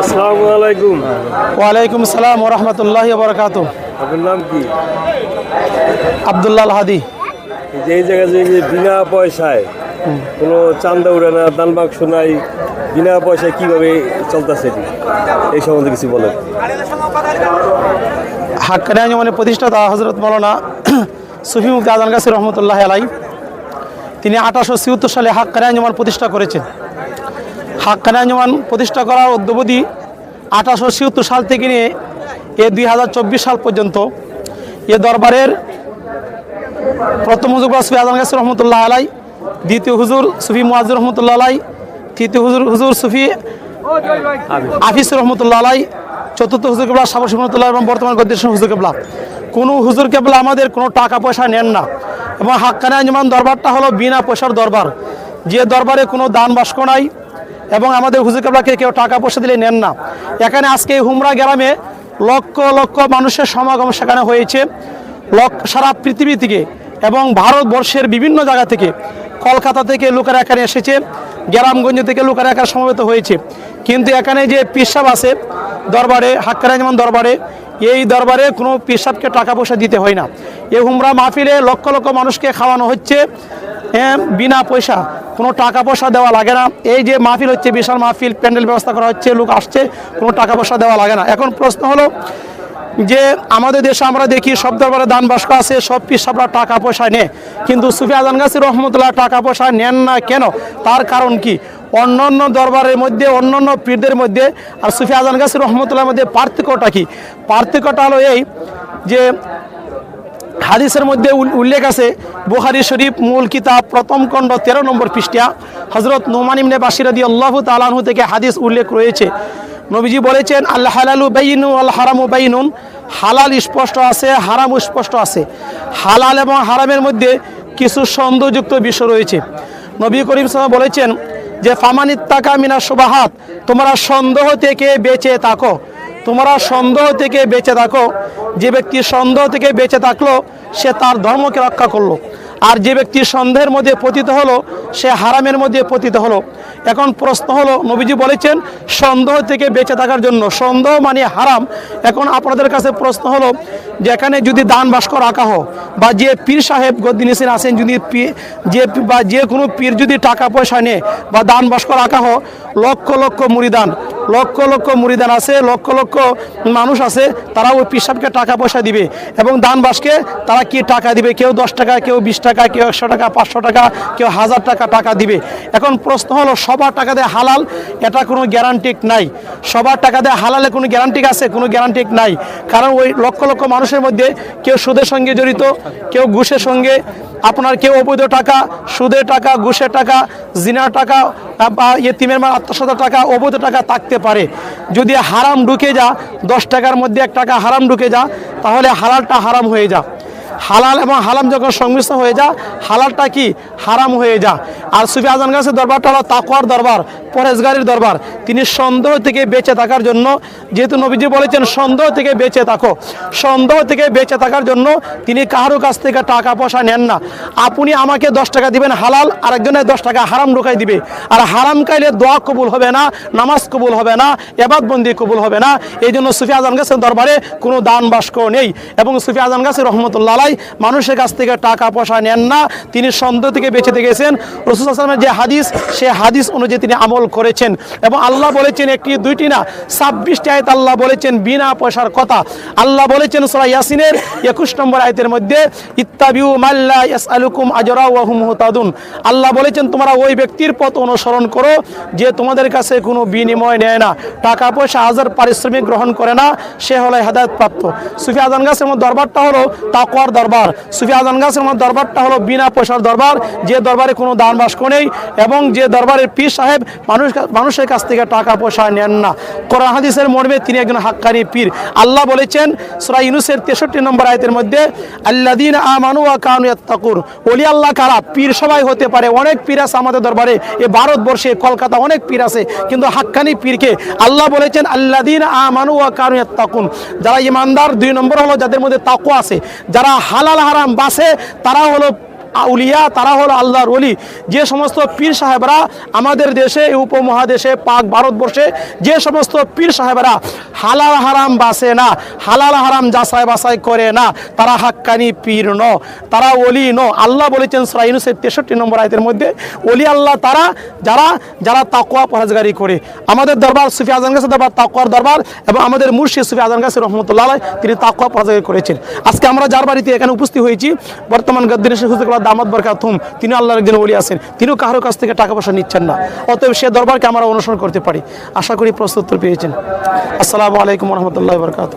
আসসালামু আলাইকুম। ওয়ালাইকুম সালাম ওরহমতুল্লাহ বরকাত আপনার নাম কি? আবদুল্লাহ হাদি। এই জায়গায় যে বিনা পয়সায় কোনো চান্দা উড়ে না দান বাক্স নাই বিনা পয়সায় কীভাবে চলতেছে এটি? এই সম্বন্ধে কিছু বলেন। হাক্কানি আঞ্জমানের প্রতিষ্ঠাতা হজরত মৌলানা সুফি মুক্তি আজান গাছি রহমতুল্লাহ আলাই তিনি আঠারোশো ছিয়াত্তর সালে হাক্কানি আঞ্জমান প্রতিষ্ঠা করেছেন। হাক্কানি আঞ্জমান প্রতিষ্ঠা করার অদ্যবধি আঠারোশো ছিয়াত্তর সাল থেকে নিয়ে এ দুই হাজার চব্বিশ সাল পর্যন্ত এ দরবারের প্রথম হুজুর সুফি আজান গাছি রহমতুল্লাহ আলাই, দ্বিতীয় হুজুর সুফি মুয়াজুর রহমতুল্লাহ আলাই, তৃতীয় হুজুর হুজুর সুফি আফিস রহমতুল্লাহ আলাই, চতুর্থ হুজুর কেবলা সাবর রহমতুল্লাহ এবং বর্তমান গদ্দেশ হুজুর কেবলা। কোনো হুজুর কেবলা আমাদের কোনো টাকা পয়সা নেন না। এবং হাক্কানি আঞ্জমান দরবারটা হলো বিনা পয়সার দরবার। যে দরবারে কোনো দান বাস্ক নাই এবং আমাদের হুজুর কেবলাকে কেউ টাকা পয়সা দিলে নেন না। এখানে আজকে হুমরা গ্রামে লক্ষ লক্ষ মানুষের সমাগম সেখানে হয়েছে। লক্ষ সারা পৃথিবী থেকে এবং ভারতবর্ষের বিভিন্ন জায়গা থেকে কলকাতা থেকে লোকেরা এখানে এসেছে, গ্রামগঞ্জ থেকে লোকেরা এখানে সমবেত হয়েছে। কিন্তু এখানে যে পেশাব আছে দরবারে হাক্কারা যেমন দরবারে, এই দরবারে কোনো পেশাবকে টাকা পয়সা দিতে হয় না। এই হুমরা মাহফিলে লক্ষ লক্ষ মানুষকে খাওয়ানো হচ্ছে। বিনা পয়সা, কোনো টাকা পয়সা দেওয়া লাগে না। এই যে মাহফিল হচ্ছে, বিশাল মাহফিল, প্যান্ডেল ব্যবস্থা করা হচ্ছে, লোক আসছে, কোনো টাকা পয়সা দেওয়া লাগে না। এখন প্রশ্ন হলো যে, আমাদের দেশে আমরা দেখি সব দরবারে দান বাস্ক আছে, সব পিসাবরা টাকা পয়সা নেয়। কিন্তু সুফি আজান গাছি রহমতুল্লাহ টাকা পয়সা নেন না কেন? তার কারণ কি? অন্যান্য দরবারের মধ্যে অন্যান্য পীরদের মধ্যে আর সুফি আজান গাছি রহমতুল্লাহর মধ্যে পার্থক্যটা কি? পার্থক্যটা হলো এই যে হাদিসের মধ্যে উল্লেখ আছে বুহারি শরীফ মূল কিতাব, প্রথম খণ্ড, তেরো নম্বর পৃষ্ঠা হজরত নোমান ইমনে বাসিরাদি আল্লাহ তালাহু থেকে হাদিস উল্লেখ রয়েছে। নবীজি বলেছেন আল্লাহ হালালু বাইনু আল্লাহ হারামু বাইনুন। হালাল স্পষ্ট আছে, হারাম স্পষ্ট আছে। হালাল এবং হারামের মধ্যে কিছু সন্দেহযুক্ত বিষয় রয়েছে। নবী করিম সাহেব বলেছেন যে ফামানিত তাকা মিনা সুবাহাত তোমরা সন্দেহ থেকে বেঁচে থাকো। তোমরা সন্দেহ থেকে বেঁচে থাকো। যে ব্যক্তি সন্দেহ থেকে বেঁচে থাকল, সে তার ধর্মকে রক্ষা করল। আর যে ব্যক্তি সন্দেহের মধ্যে পতিত হলো, সে হারামের মধ্যে পতিত হলো। এখন প্রশ্ন হলো, নবীজি বলেছেন, সন্দেহ থেকে বেঁচে থাকার জন্য। সন্দেহ মানে হারাম। এখন আপনাদের কাছে প্রশ্ন হলো, যেখানে যদি দান বাস্ক রাখা হোক বা যে পীর সাহেব গদ্দিনিসিন আছেন, যদি যে, বা যে কোনো পীর যদি টাকা পয়সা নেয়, বা দান বাস্ক রাখা হোক লক্ষ লক্ষ মুড়িদান লক্ষ লক্ষ মুড়িদান আছে, লক্ষ লক্ষ মানুষ আছে তারা ওই পিসাবকে টাকা পয়সা দিবে। এবং দান বাসকে তারা কি টাকা দিবে? কেউ দশ টাকা, কেউ বিশ টাকা, কেউ একশো টাকা, পাঁচশো টাকা, কেউ হাজার টাকা টাকা দিবে। এখন প্রশ্ন হলো, সবার টাকা দিয়ে হালাল? এটা কোনো গ্যারান্টিক নাই। সবার টাকা দিয়ে হালালে কোনো গ্যারান্টিক আছে? কোনো গ্যারান্টিক নাই। কারণ ওই লক্ষ লক্ষ মানুষের মধ্যে কেউ সুদের সঙ্গে জড়িত, কেউ ঘুষের সঙ্গে। আপনার কেউ অবৈধ টাকা, সুদের টাকা, ঘুষের টাকা, জিনার টাকা বা ইয়েতিমের মার আত্মসদার টাকা, অবৈধ টাকা থাকতে পারে। যদি হারাম ঢুকে যা, দশ টাকার মধ্যে এক টাকা হারাম ঢুকে যা, তাহলে হারালটা হারাম হয়ে যা। হালাল এবং হালাম যখন সংমিশ্রণ হয়ে যা হালালটা কি? হারাম হয়ে যা আর সুফি আজান গাছের দরবারটা হলো তাকওয়ার দরবার পরেশগারির দরবার। তিনি সন্দেহ থেকে বেঁচে থাকার জন্য, যেহেতু নবীজি বলেছেন, সন্দেহ থেকে বেঁচে থাকো। সন্দেহ থেকে বেঁচে থাকার জন্য তিনি কারও কাছ থেকে টাকা পয়সা নেন না। আপনি আমাকে দশ টাকা দিবেন হালাল, আরেকজনের দশ টাকা হারাম ঢুকাই দিবে। আর হারাম খাইলে দোয়া কবুল হবে না, নামাজ কবুল হবে না, এবাদবন্দি কবুল হবে না। এই জন্য সুফি আজান গাছের দরবারে কোনো দান বাস্ক নেই। এবং সুফি আজান গাছে রহমতুল্লাহ আলাই মানুষের কাছ থেকে টাকা পয়সা নেন না, তিনি সন্দেহ থেকে বেঁচে গেছেন রসুল আসলামের যে হাদিস, সে হাদিস অনুযায়ী তিনি আমল করেছেন। এবং আল্লাহ বলেছেন একটি, দুইটি না, ছাব্বিশটি আয়ত আল্লাহ বলেছেন বিনা পয়সার কথা। আল্লাহ বলেছেন সোরা ইয়াসিনের একুশ নম্বর আয়তের মধ্যে, ইত্তাবিউ মাল্লা ইয়াস আলুকুম আজরা ওয়াহুম হুতাদুন আল্লাহ বলেছেন, তোমরা ওই ব্যক্তির পথ অনুসরণ করো যে তোমাদের কাছে কোনো বিনিময় নেয় না। টাকা পয়সা হাজার পারিশ্রমিক গ্রহণ করে না, সে হলো হেদায়ত প্রাপ্ত সুফি আজান গাছের দরবারটা হলো তাকওয়ার দরবার। সুফি আজান গাছের মধ্যে দরবারটা হলো বিনা পয়সার দরবার, যে দরবারে কোনো দান বাস্ক নেই এবং যে দরবারের পীর সাহেব মানুষ মানুষের কাছ থেকে টাকা পয়সা নেন না। কোরআন হাদিসের মর্মে তিনি একজন হাক্কানি পীর। আল্লাহ বলেছেন, সূরা ইউনূসের 63 নম্বর আয়াতের মধ্যে, আল্লাযীনা আমানু ওয়া কানু ইয়াত্তাকুন। ওলি আল্লাহ কারা? পীর সবাই হতে পারে, অনেক পীর আছে আমাদের দরবারে। এ ভারতবর্ষে, কলকাতা অনেক পীর আছে, কিন্তু হাক্কানি পীরকে আল্লাহ বলেছেন, আল্লাযীনা আমানু ওয়া কানু ইয়াত্তাকুন। যারা ইমানদার, দুই নম্বর হলো যাদের মধ্যে তাকওয়া আছে, যারা হালাল হারাম বাসে তারা হলো আউলিয়া, তারা হলো আল্লাহর ওলি। যে সমস্ত পীর সাহেবরা আমাদের দেশে উপমহাদেশে, পাক ভারতবর্ষে, যে সমস্ত পীর সাহেবরা হালাল হারাম বাসে না, হালাল হারাম যাচাই বাছাই করে না, তারা হাক্কানি পীর ন, তারা ওলি ন। আল্লাহ বলেছেন সুরা তেষট্টি নম্বর আয়তের মধ্যে, ওলি আল্লাহ তারা, যারা যারা তাকোয়া পরাজগারি করে। আমাদের দরবার সুফি আজম গাছের দরবার তাকোয়ার দরবার, এবং আমাদের মুর্শিদ সুফি আজম গাছের রহমতুল্লাহ তিনি তাকোয়া পরাজগারি করেছেন। আজকে আমরা যার বাড়িতে এখানে উপস্থিত হয়েছি, বর্তমান গদ্দিনের শেখ দামাত বরকাতুম তিনি আল্লাহর একজন ওলি আছেন। তিনিও কারও কাছ থেকে টাকা পয়সা নিচ্ছেন না। অতএব সে দরবারকে আমরা অনুসরণ করতে পারি। আশা করি প্রস্তুত পেয়েছেন। আসসালামু আলাইকুম রহমতুল্লাহ বরকাত